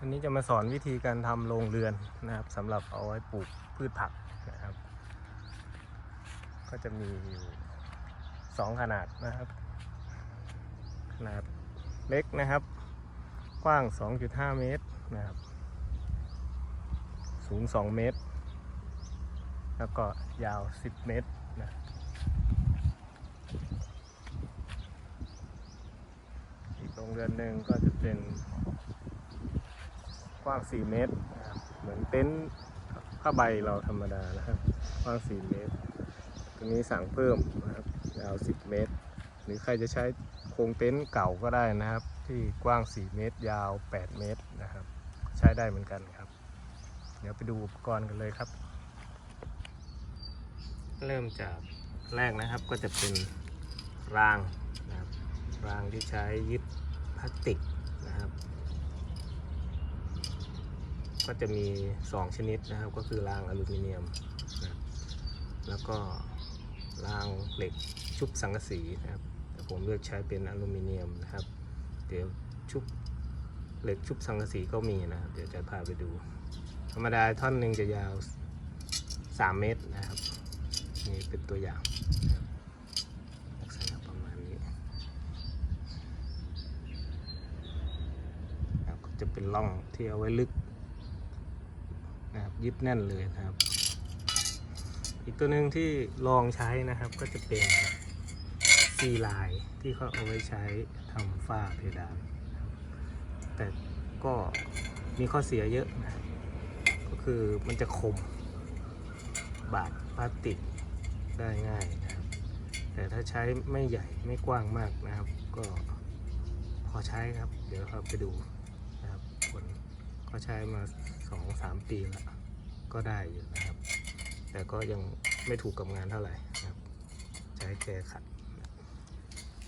วันนี้จะมาสอนวิธีการทำโรงเรือนนะครับสำหรับเอาไว้ปลูกพืชผักนะครับ ก็จะมีอยู่สองขนาดนะครับ ขนาดเล็กนะครับ กว้าง 2.5 เมตรนะครับ สูง 2 เมตร แล้วก็ยาว 10 เมตรนะอีกโรงเรือนหนึ่งก็จะเป็น ว้าง 4 เมตร เหมือนเต็นท์ผ้าใบเราธรรมดานะครับกว้าง 4 เมตร ตรงนี้สั่งเพิ่มนะครับยาว 10 เมตร หรือใครจะใช้โครงเต็นท์เก่าก็ได้นะครับ ที่กว้าง 4 เมตร ยาว 8 เมตรนะครับ ใช้ได้เหมือนกันครับ เดี๋ยวไปดูอุปกรณ์กันเลยครับ เริ่มจากแรกนะครับก็จะเป็นรางนะครับรางที่ใช้ยึดพลาสติกนะครับ ก็จะมี 2 ชนิดนะครับ ก็คือรางอลูมิเนียมนะแล้วก็รางเหล็กชุบสังกะสีนะครับ แต่ผมเลือกใช้เป็นอลูมิเนียมนะครับ เดี๋ยวชุบเหล็กชุบสังกะสีก็มีนะครับ เดี๋ยวจะพาไปดู ธรรมดาท่อนหนึ่งจะยาว 3 เมตรนะครับนี่เป็นตัวอย่างลักษณะประมาณนี้ก็จะเป็นร่องที่เอาไว้ลึก ยึดแน่นเลยนะครับ อีกตัวหนึ่งที่ลองใช้นะครับก็จะเป็นซีไลน์ที่เขาเอาไว้ใช้ทำฝ้าเพดาน แต่ก็มีข้อเสียเยอะนะก็คือมันจะคม บาดพลาสติกได้ง่ายนะครับ แต่ถ้าใช้ไม่ใหญ่ไม่กว้างมากนะครับ ก็พอใช้ครับ เดี๋ยวเราไปดูนะครับผลก็ใช้มาสองสามปีแล้ว ก็ได้อยู่นะครับ แต่ก็ยังไม่ถูกกับงานเท่าไหร่นะครับ ใช้แกขัด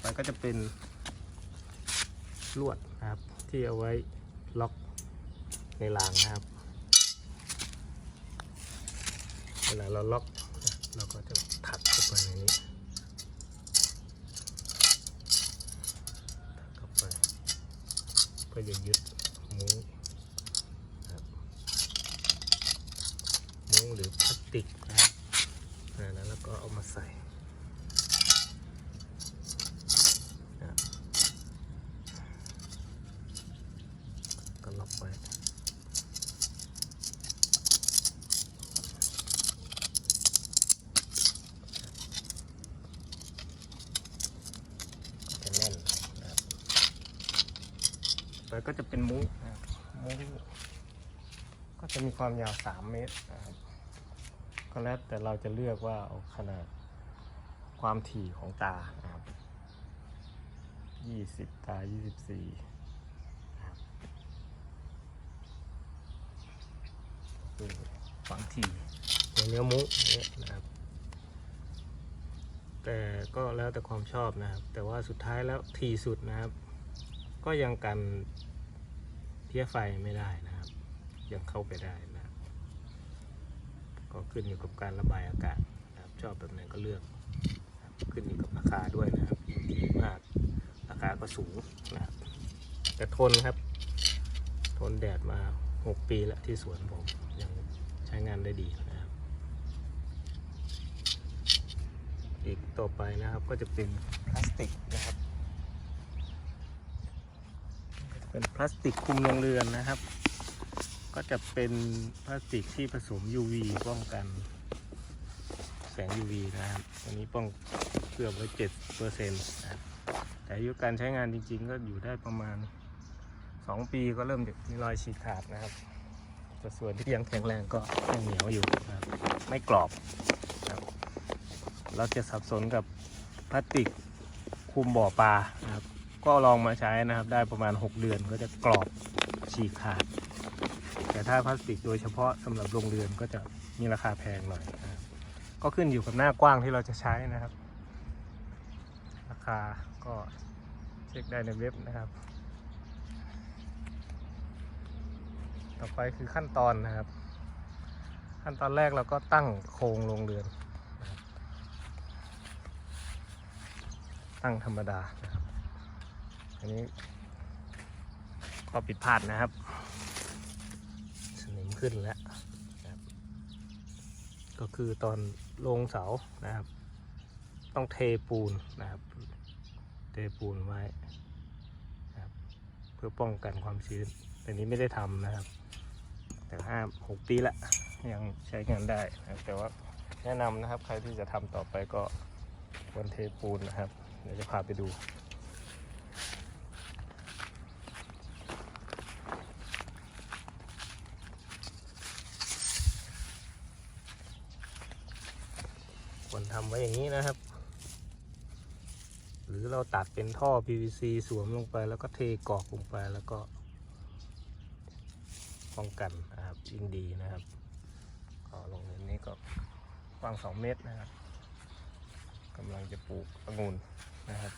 มันก็จะเป็นลวดนะครับ ที่เอาไว้ล็อกในรางนะครับ เวลาเราล็อกเราก็จะถักเข้าไปในนี้ถักเข้าไปเพื่อจะยึดมุ้งนะครับมุ้งหรือพลาสติกนะครับอ่าแล้วเราก็เอามาใส่นะครับก็ล็อกไว้ จะแน่นนะครับ แล้วก็จะเป็นมุ้งนะมุ้งก็จะมีความยาว 3 เมตรนะครับก็แล้วแต่เราจะเลือกว่าเอาขนาดความถี่ของตานะครับ 20 ตา 24นะครับความถี่ในเนื้อมุ้งเนี่ยนะครับ แต่ก็แล้วแต่ความชอบนะครับ แต่ว่าสุดท้ายแล้วทีสุดนะครับ ก็ยังกันเพี้ยไฟไม่ได้นะครับ ยังเข้าไปได้นะก็ขึ้นอยู่กับการระบายอากาศนะครับชอบแบบไหนก็เลือกขึ้นอยู่กับราคาด้วยนะครับดีมากราคาก็สูงนะครับแต่ทนครับ ทนแดดมา 6 ปีแล้วที่สวนผมยังใช้งานได้ดีนะครับ อีกต่อไปนะครับก็จะเป็นพลาสติกนะครับ เป็นพลาสติกคลุมโรงเรือนนะครับ ก็จะเป็นพลาสติกที่ผสม UV ป้องกัน แสง UV นะครับอันนี้ป้องเกือบไว้เจ็ดเปอร์เซ็นต์นะแต่อายุการใช้งานจริง ๆ ก็อยู่ได้ประมาณ 2 ปีก็เริ่มจะมีรอยฉีกขาดนะครับแต่ส่วนที่ยังแข็งแรงก็ยังเหนียวอยู่นะครับไม่กรอบนะรเราจะสับสนกับพลาสติกคุมบ่อปลานะครับ ก็ลองมาใช้นะครับ ได้ประมาณ 6 เดือนก็จะกรอบฉีกขาด แต่ถ้าพลาสติกโดยเฉพาะสำหรับโรงเรือนก็จะมีราคาแพงหน่อยนะครับก็ขึ้นอยู่กับหน้ากว้างที่เราจะใช้นะครับ ราคาก็เช็คได้ในเว็บนะครับ ต่อไปคือขั้นตอนนะครับ ขั้นตอนแรกเราก็ตั้งโครงโรงเรือน ตั้งธรรมดานะครับ อันนี้ข้อผิดพลาดนะครับ สนิมขึ้นแล้วนะก็คือตอนลงเสานะครับ ต้องเทปูนนะครับ เทปูนไว้นะครับเพื่อป้องกันความชื้นแต่นี้ไม่ได้ทำนะครับ แต่ห้าหกปีละยังใช้งานได้นะครับแต่ว่าแนะนำนะครับใครที่จะทำต่อไปก็ควรเทปูนนะครับ เดี๋ยวจะพาไปดู ควรทำไว้ อย่างนี้นะครับ หรือเราตัดเป็นท่อ PVC สวมลงไปแล้วก็เทกรอกลงไปแล้วก็ป้องกันนะครับยิ่งดีนะครับก็ลงในนี้ก็กว้าง 2 เมตรนะครับกำลังจะปลูกองุ่นนะครับ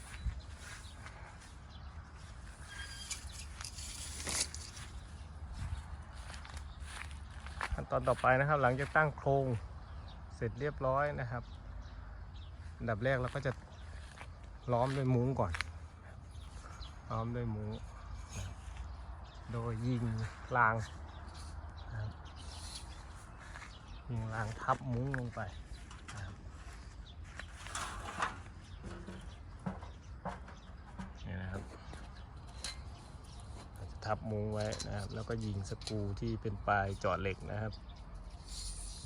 ขั้นตอนต่อไปนะครับ หลังจากตั้งโครงเสร็จเรียบร้อยนะครับ อันดับแรกเราก็จะล้อมด้วยมุ้งก่อน ล้อมด้วยมุ้ง โดยยิงรางยิงรางทับมุ้งลงไปนะครับนี่นะครับจะทับมุ้งไว้นะครับ แล้วก็ยิงสกูที่เป็นปลายจาะเหล็กนะครับ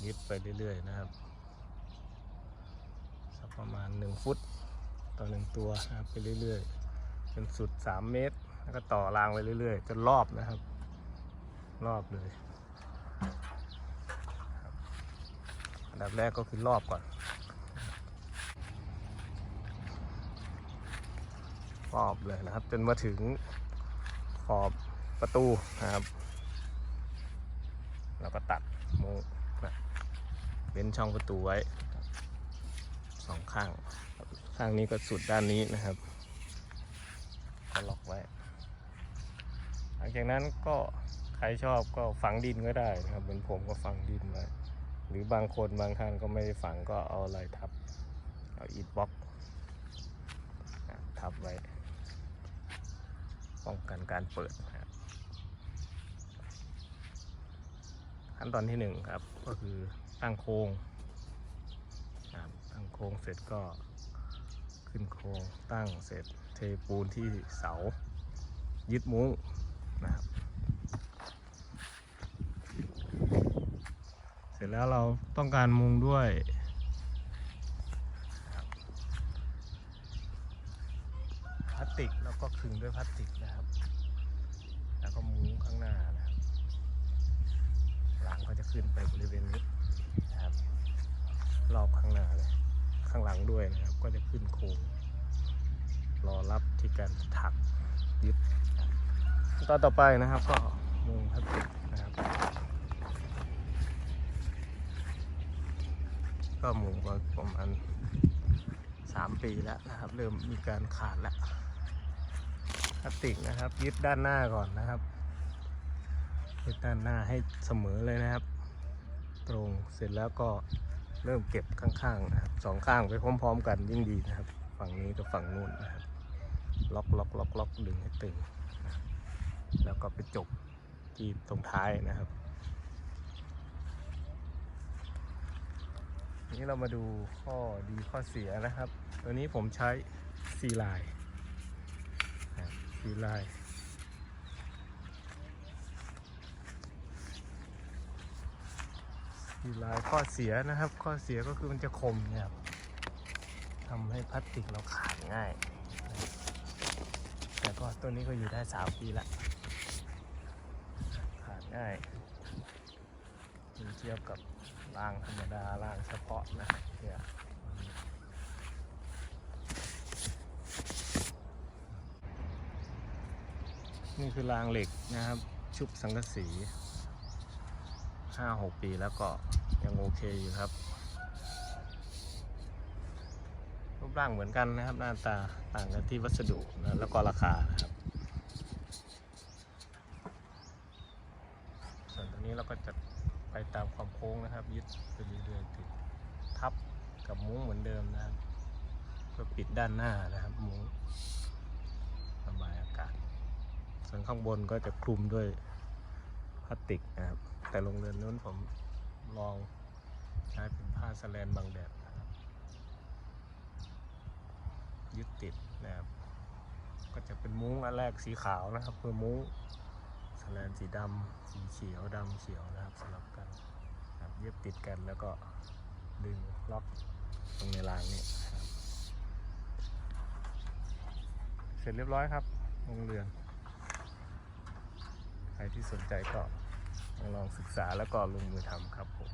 ยึดไปเรื่อยๆนะครับ ประมาณ 1 ฟุต ต่อ 1 ตัวนะครับไปเรื่อยๆจนสุด 3 เมตร แล้วก็ต่อรางไปเรื่อยๆจนรอบนะครับ รอบเลยครับอันดับแรกก็คือรอบก่อนรอบเลยนะครับ จนมาถึงขอบประตูนะครับ แล้วก็ตัดมุ้งนะเว้นช่องประตูไว้ สองข้าง ข้างนี้ก็สุดด้านนี้นะครับก็ล็อกไว้ หลังจากนั้นก็ใครชอบก็ฝังดินก็ได้นะครับ เหมือนผมก็ฝังดินไว้ หรือบางคนบางท่านก็ไม่ได้ฝังก็เอาอะไรทับ เอาอิฐบล็อกทับไว้ ป้องกันการเปิดครับขั้นตอนที่หนึ่งครับก็คือตั้งโครง โครงเสร็จก็ขึ้นโครงตั้งเสร็จเทปูนที่เสา ยึดมุ้งนะครับ เสร็จแล้วเราต้องการมุงด้วย พลาสติกแล้วก็ขึงด้วยพลาสติกนะครับ แล้วก็มุ้งข้างหน้านะครับหลังก็จะขึ้นไปบริเวณนี้นะครับรอบข้างหน้าเลย ข้างหลังด้วยนะครับ ก็จะขึ้นโค้งรอรับที่การถักยึดตอนต่อไปนะครับก็มุงพลาสติกนะครับ ก็มุงมาประมาณสามปีแล้วนะครับ เริ่มมีการขาดแล้วพลาสติกนะครับ ยึดด้านหน้าก่อนนะครับยึดด้านหน้าให้เสมอเลยนะครับ ตรงเสร็จแล้วก็ เริ่มเก็บข้างๆนะครับสองข้างไปพร้อม ๆ กันยิ่งดีนะครับ ฝั่งนี้กับฝั่งนู้นนะครับ ล็อกล็อกล็อกล็อกดึงให้ตึงนะแล้วก็ไปจบที่ตรงท้ายนะครับนี้เรามาดูข้อดีข้อเสียนะครับ ตัวนี้ผมใช้ซีลน์นะครับ ซีไลน์ซีไลน์ข้อเสียนะครับ ข้อเสียก็คือมันจะคมเนี่ยครับทำให้พลาสติกเราขาดง่าย แต่ก็ตัวนี้ก็อยู่ได้สามปีละ ขาดง่ายเทียบกับรางธรรมดารางเฉพาะนะเนี่ยนี่คือรางเหล็กนะครับ ชุบสังกะสี ห้าหกปีแล้วก็ยังโอเคอยู่ครับ รูปร่างเหมือนกันนะครับ หน้าตาต่างกันที่วัสดุนะแล้วก็ราคานะครับ ส่วนตัวนี้เราก็จะไปตามความโค้งนะครับ ยึดไปเรื่อยๆติดทับกับมุ้งเหมือนเดิมนะครับเพื่อปิดด้านหน้านะครับ มุ้งระบายอากาศ ส่วนข้างบนก็จะคลุมด้วยพลาสติกนะครับ แต่โรงเรือนนู้นผมลองใช้เป็นผ้าสแลนบังแดดนะครับยึดติดนะครับ ก็จะเป็นมุ้งอันแรกสีขาวนะครับคือมุ้งสแลนสีดำสีเขียวดำเขียวนะครับสลับกันครับเย็บติดกันแล้วก็ดึงล็อกตรงในรางนี่ครับ เสร็จเรียบร้อยครับโรงเรือนใครที่สนใจก็ ลองศึกษาแล้วก็ลงมือทำครับผม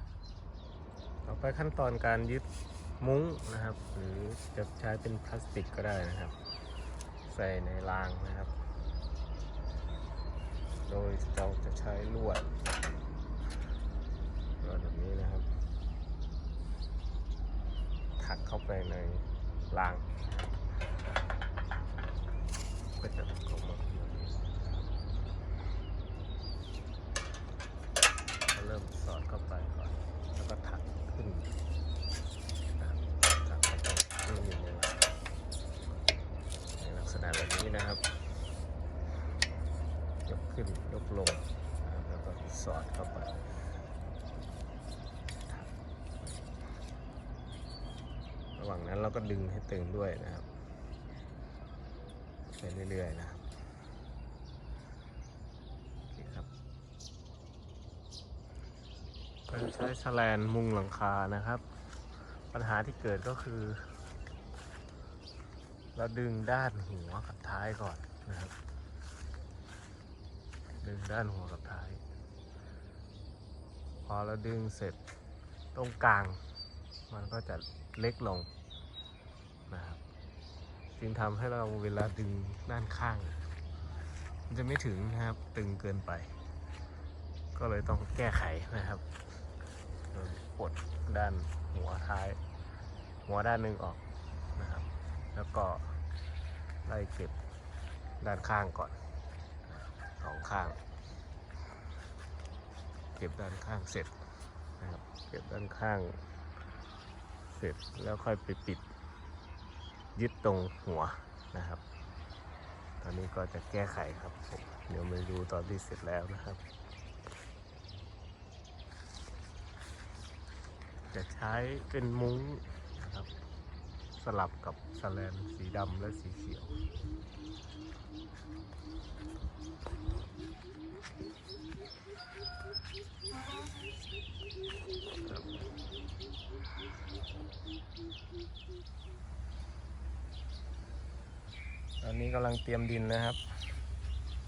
ต่อไปขั้นตอนการยึดมุ้งนะครับ หรือจะใช้เป็นพลาสติกก็ได้นะครับ ใส่ในรางนะครับ โดยเราจะใช้ลวดลวดแบบนี้นะครับ ถักเข้าไปในรางนะครับก็จะเข้ามาแบบนี้ก็เริ่มสอดเข้าไปก่อน แล้วก็ถักขึ้นนะครับถักเข้าไปให้มันอยู่ในรางในลักษณะแบบนี้นะครับ ยกขึ้นยกลงนะครับแล้วก็สอดเข้าไป ระหว่าง นั้นเราก็ดึงให้ตึงด้วยนะครับไปเรื่อยๆนะครับเครับการใช้แฉลนมุงหลังคานะครับ ปัญหาที่เกิดก็คือ เราดึงด้านหัวกับท้ายก่อนนะครับ ดึงด้านหัวกับท้าย พอเราดึงเสร็จตรงกลาง มันก็จะเล็กลง จึงทำให้เราเวลาดึงด้านข้าง มันจะไม่ถึงนะครับตึงเกินไป ก็เลยต้องแก้ไขนะครับโดยปลดด้านหัวท้าย หัวด้านหนึ่งออกนะครับ แล้วก็ไล่เก็บด้านข้างก่อนสองข้าง เก็บด้านข้างเสร็จนะครับ เก็บด้านข้าง เสร็จแล้วค่อยไปปิด ยึดตรงหัวนะครับ ตอนนี้ก็จะแก้ไขครับผมเดี๋ยวมาดูตอนที่เสร็จแล้วนะครับ จะใช้เป็นมุ้งนะครับ สลับกับสแลนสีดำและสีเขียว ตอนนี้กำลังเตรียมดินนะครับ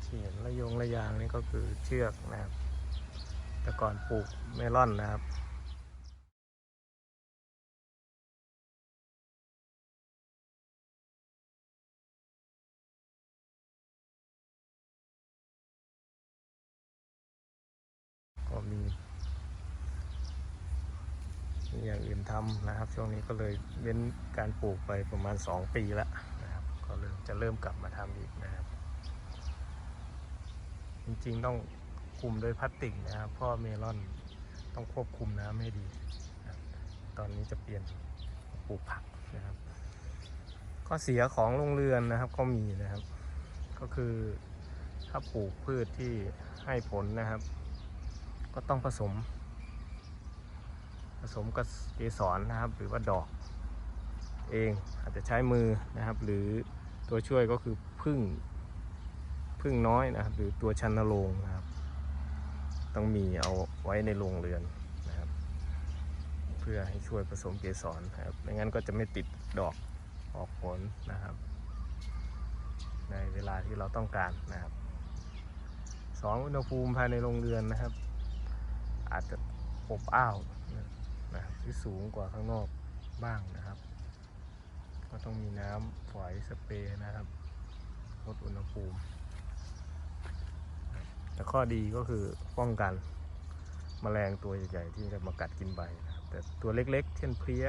ที่เห็นระยงระยางนี่ก็คือเชือกนะครับ แต่ก่อนปลูกเมลอนนะครับก็มีมีอย่างอื่นทำนะครับ ช่วงนี้ก็เลยเว้นการปลูกไปประมาณ 2 ปีแล้วนะ ก็เริ่มจะเริ่มกลับมาทำอีกนะครับ จริงๆต้องคุมด้วยพลาสติกนะครับเพราะเมลอนต้องควบคุมน้ำให้ดี ตอนนี้จะเปลี่ยนปลูกผักนะครับข้อเสียของโรงเรือนนะครับก็มีนะครับ ก็คือถ้าปลูกพืชที่ให้ผลนะครับ ก็ต้องผสม ผสมกับเกสรนะครับ หรือว่าดอก เองอาจจะใช้มือนะครับ หรือตัวช่วยก็คือพึ่งพึ่งน้อยนะครับ หรือตัวชันโรงนะครับ ต้องมีเอาไว้ในโรงเรือนนะครับ เพื่อให้ช่วยผสมเกสรนะครับไม่งั้นก็จะไม่ติดดอกออกผลนะครับ ในเวลาที่เราต้องการนะครับสองอุณหภูมิภายในโรงเรือนนะครับ อาจจะอบอ้าวนะครับที่สูงกว่าข้างนอกบ้างนะ ก็ต้องมีน้ำฝอยสเปรย์นะครับลดอุณหภูมิแต่ข้อดีก็คือป้องกันแมลงตัวใหญ่ๆที่จะมากัดกินใบนะครับแต่ตัวเล็กๆ เช่นเพลี้ย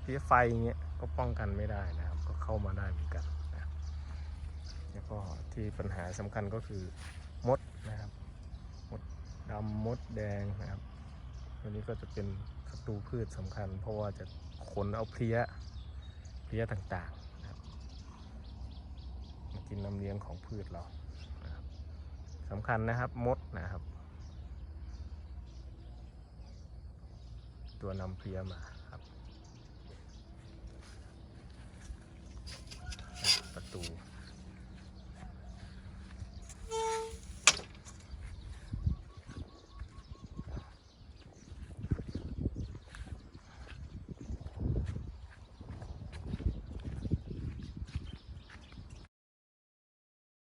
เพลี้ยไฟเงี้ยก็ป้องกันไม่ได้นะครับ ก็เข้ามาได้เหมือนกันนะแล้วก็ที่ปัญหาสำคัญก็คือมดนะครับมดำมดแดงนะครับตัวนี้ก็จะเป็นศัตรูพืชสำคัญ เพราะว่าจะขนเอาเพลี้ย เลี้ยต่างๆนะครับมากินน้ำเลี้ยงของพืชเรานะครับสำคัญนะครับมดนะครับ ตัวนำเพี้ยมาครับ ประตู